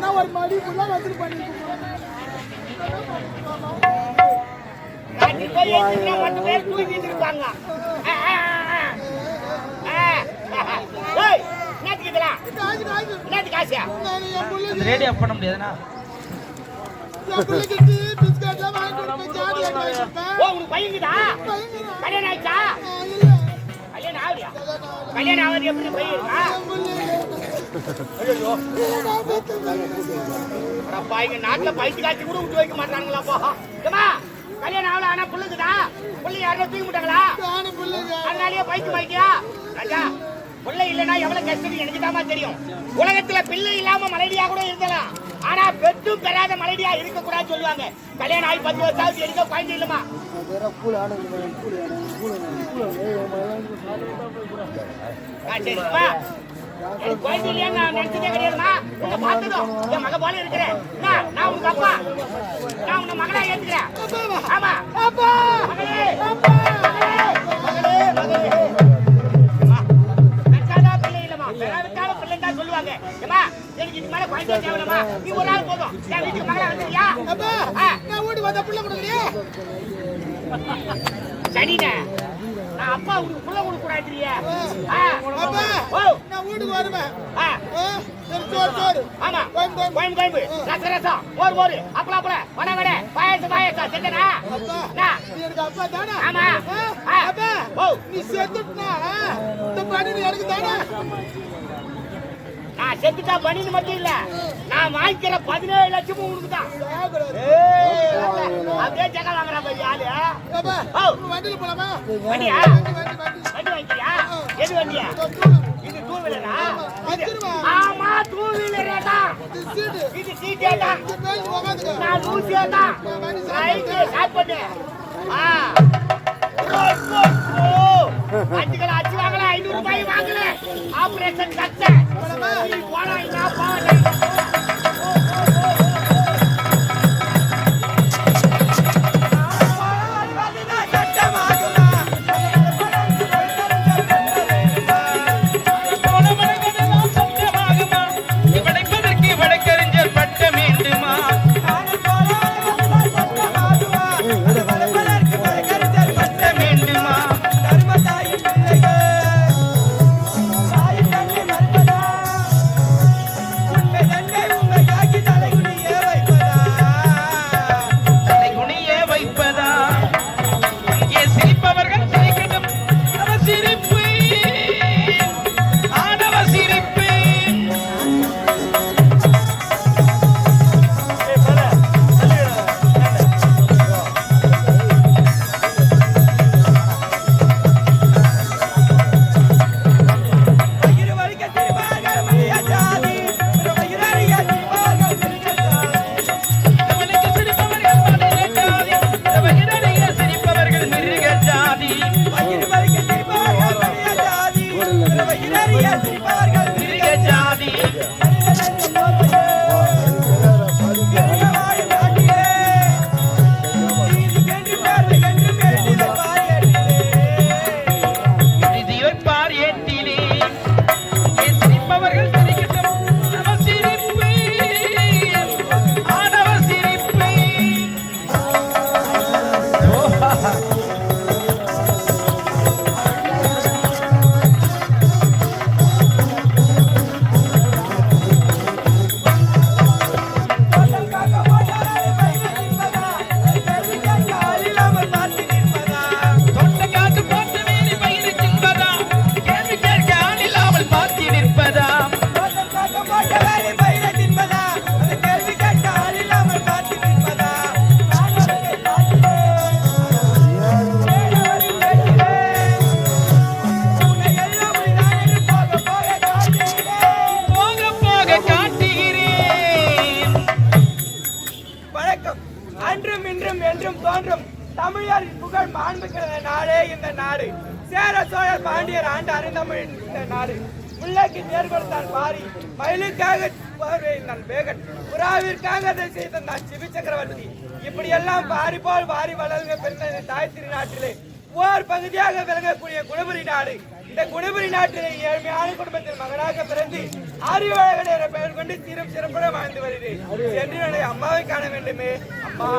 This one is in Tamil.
அப்படின்னா ஒரு மடி ஃபுல்லா வசூல் பண்ணிட்டு ரேடியோ பண்ண முடியாதுண்ணா என் பையன் கல்யாணம் ஆயிடுச்சா? கல்யாணம் எப்படி பையன் இருக்கா? என் பிள்ளைக்கு இங்க நாட்டுல பைத்து காய்ச்சி கூட விட்டு வைக்க மாட்டாங்களாப்பா. ஏம்மா, கல்யாணம் ஆகல, ஆனா புள்ளைக்குதா? புள்ளைய யாருன்னா தூக்கி விட்டாங்களா? நானும் பிள்ளைங்க அதனாலயே பைத்து வாங்கியா? ராஜா, பிள்ளை இல்லைன்னா எவ்வளவு கஷ்டம் எனக்கு தாமா தெரியும் உலகத்துல பிள்ளை இல்லாம மலைடியா கூட இருக்கலாம் ஆனா பெற்றும் பெறாத மலைடியா இருக்க கூடாதுன்னு சொல்லுவாங்க கல்யாணம் ஆகி பத்து வருஷம் எடுக்க குழந்தை இல்லமா ஆ, சரிப்பா. எனக்கு குழந்தை இல்லையான்னு நான் நினைச்சதே பார்த்ததும் என் மகன் போல இருக்கிறேன். நான் உனக்கு அப்பா. நான் ஏத்துக்கிறேன். ஆமா. மகளே. மகளே, மகளே. அம்மா, பெற்றாதான் பிள்ளை இல்லைம்மா. பெறாவிட்டாலும் தான் சொல்லுவாங்க. ஏம்மா, எனக்கு இதுக்கு மேல குழந்தை தேவையில்லைம்மா. நீ ஒரு ஆள் போதும். என் வீட்டுக்கு மகளா வந்துருக்கியா? அப்பா ஆ, நான் வீட்டுக்கு வந்த பிள்ளை கொடுக்கலையே சரிண்ணே. நான் அப்பா உனக்கு புள்ள கொடுக்க கூடாதுறியே. வீட்டுக்கு வருவேன் சோறு சோறு. ஆமா. கோயம்பு, கோயம்பு. கோயம்பு ரசம் ரசம். மோர் மோர் அப்பளம் அப்பளம். வடை வடை பாயசம் பாயசம். செஞ்சனா? அப்பா? நீ எனக்கு அப்பா தானே? ஆமா. அப்பா ஓ. நீ செத்துட்டுனா இந்த பண்ணி எனக்கு தானே? நான் செத்துட்டா பண்ணின்னு மட்டும் இல்ல. நான் வாங்கிக்கிற பதினேழு லட்சமும் உனக்கு தான். அப்படியே ஜெகா வாங்குற ஆளு. வண்டியில போலாமா? வண்டியா? வண்டி வண்டி வண்டி. வண்டி வாங்கிக்கிறியா எது வண்டியா? ஆமா டூ வீலரே தான் இது சீட்டு தான். நான் லூசியா தான் ஸ்டார்ட் பண்ணு ஆ. வாங்கல ஐநூறு ரூபாய் வாங்கல. ஆபரேஷன் சக்சஸ் தமிழரின் புகழ் மாண்புகிற நாடே இந்த நாடு. சேர சோழர் பாண்டியர் ஆண்டு அறிந்தமிழ் இந்த நாடு. முல்லைக்கு தேர் கொடுத்தான் பாரி மயிலுக்காக பார்வையினான் வேகன். புறாவிற்காக அதை செய்த நான் சிவி சக்கரவர்த்தி. இப்படி எல்லாம் பாரி போல் வாரி வளர்க பெருந்த இந்த தாய் திருநாட்டிலே ஓர் பகுதியாக விளங்கக்கூடிய குணபுரி நாடு. இந்த இந்த குணபுரி நாட்டிலே ஏழ்மையான குடும்பத்தில் மகனாக பிறந்து அறிவழகன் என்ற பெயர் கொண்டு சீரும் சிறப்புடன் வாழ்ந்து வருகிறேன். என்று என்னுடைய அம்மாவை காண வேண்டுமே. அம்மா.